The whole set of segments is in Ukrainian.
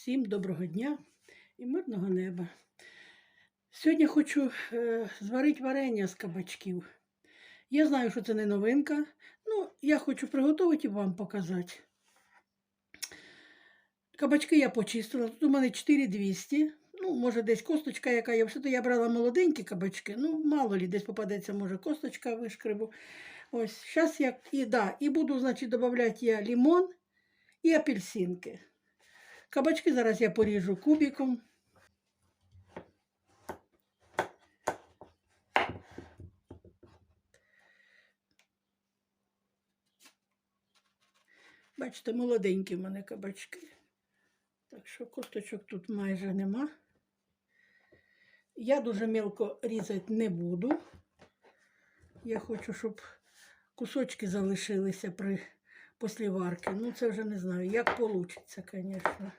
Всім доброго дня і мирного неба. Сьогодні хочу е, зварити варення з кабачків. Я знаю, що це не новинка. Ну, я хочу приготувати і вам показати. Кабачки я почистила. Тут у мене 4200. Ну, може, десь косточка яка є. Все-то я брала молоденькі кабачки. Ну, мало лі, десь попадеться, може, косточка вишкребу. Ось, зараз я і, да, і буду, значить, додавати я лимон і апельсинки. Кабачки зараз я поріжу кубиком. Бачите, молоденькі в мене кабачки. Так що косточок тут майже нема. Я дуже мелко різати не буду. Я хочу, щоб кусочки залишилися при після варки. Ну, це вже не знаю, як вийде, звісно.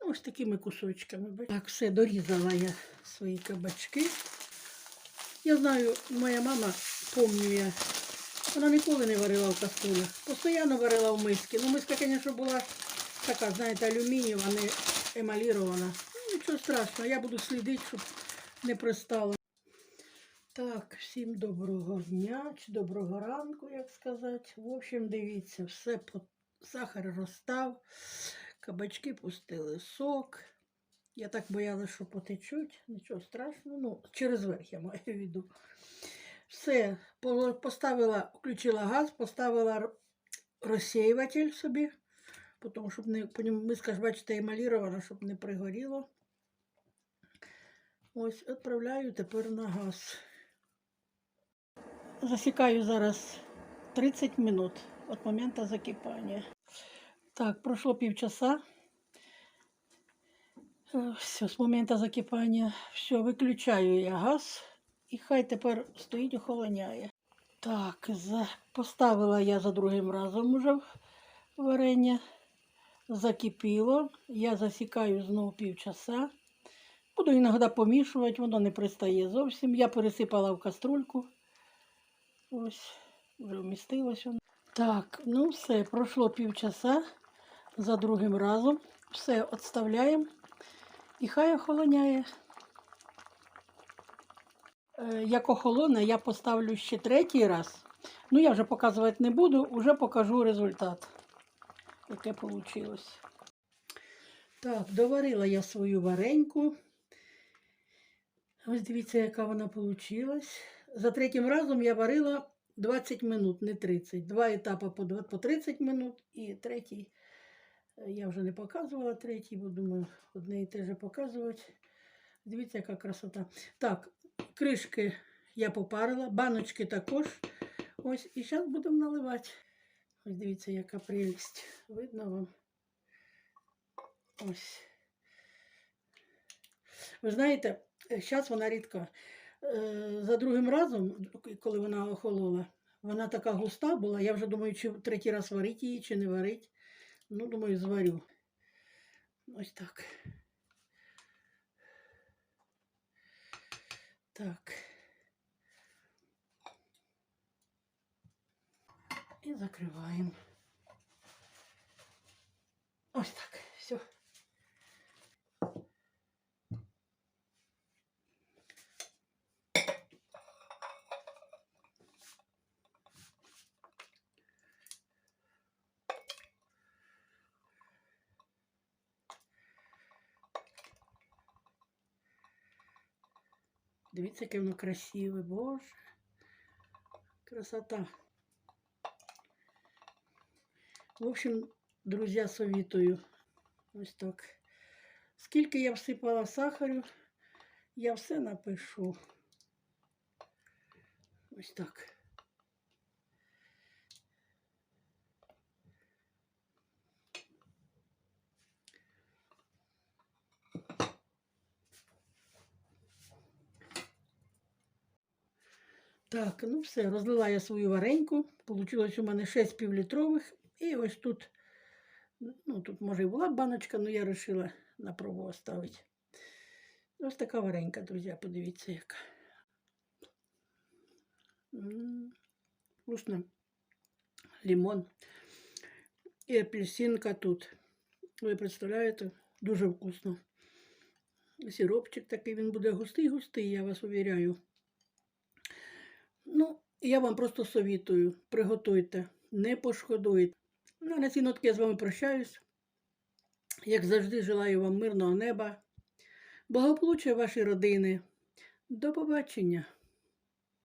Ну, Ось такими кусочками. Так, все, дорізала я свої кабачки. Я знаю, моя мама, пам'ятаю, вона ніколи не варила в каструлях. Постійно варила в миски. Ну, миска, звісно, була така, знаєте, алюмінієва, не емалірована. Ну, нічого страшного, я буду слідити, щоб не пристало. Так, всім доброго дня чи доброго ранку, як сказати. В общем, дивіться, все сахар розстав, кабачки пустили сок. Я так боялася, що потечуть, нічого страшного. Ну, через верх я маю в виду. Все, поставила, включила газ, поставила розсіюватель собі, тому щоб не, по ньому, миска ж, бачите, емалірована, щоб не пригоріло. Ось, відправляю тепер на газ. Засікаю зараз 30 минут від моменту закипання. Так, пройшло півчаса. Е, Все, з моменту закипання. Все, виключаю я газ. І хай тепер стоїть охолоняє. Так, за... поставила я за другим разом уже варення. Закипіло. Я засікаю знову півчаса. Буду іноді помішувати, воно не пристає зовсім. Я пересипала в каструльку. Ось, вже вмістилось. Так, ну все, пройшло півчаса за другим разом. Все відставляємо і хай охолоняє. Е, Як охолоне, я поставлю ще третій раз. Ну, я вже показувати не буду, вже покажу результат, яке вийшло. Так, доварила я свою вареньку. Ось дивіться, яка вона вийшла. За третім разом я варила 20 минут, не 30. Два етапи по 30 минут і третій. е, Я вже не показувала третій, бо думаю, одне і те же показувати. Дивіться, яка красота. Так, кришки я попарила, баночки також. Ось, і зараз будемо наливати. Ось дивіться, яка прелість. Видно вам? Ось. Ви знаєте, зараз вона рідка. Е, За другим разом, коли вона охолола, вона така густа була. Я вже думаю, чи третій раз варити її, чи не варити. Ну, думаю, зварю. Ось так. Так. І закриваємо. Ось так. Все. Дивіться, яке воно красиве, боже. Красота. В общем, друзі, совітую. Ось так. Скільки я всипала сахарю, я все напишу. Ось так. Так, ну все, розлила я свою вареньку. Получилось у мене 6 півлітрових. І ось тут, ну тут може і була баночка, але я вирішила на пробу оставити. Ось така варенька, друзі, подивіться, яка М, Вкусно. Лимон. І апельсинка тут. Ви представляєте? Дуже вкусно. Сиропчик такий, він буде густий-густий, я вас увіряю. Ну, я вам просто совітую. Приготуйте, не пошкодуйте. Ну, на цій нотки я з вами прощаюсь. Як завжди, желаю вам мирного неба, благополуччя вашої родини. До побачення!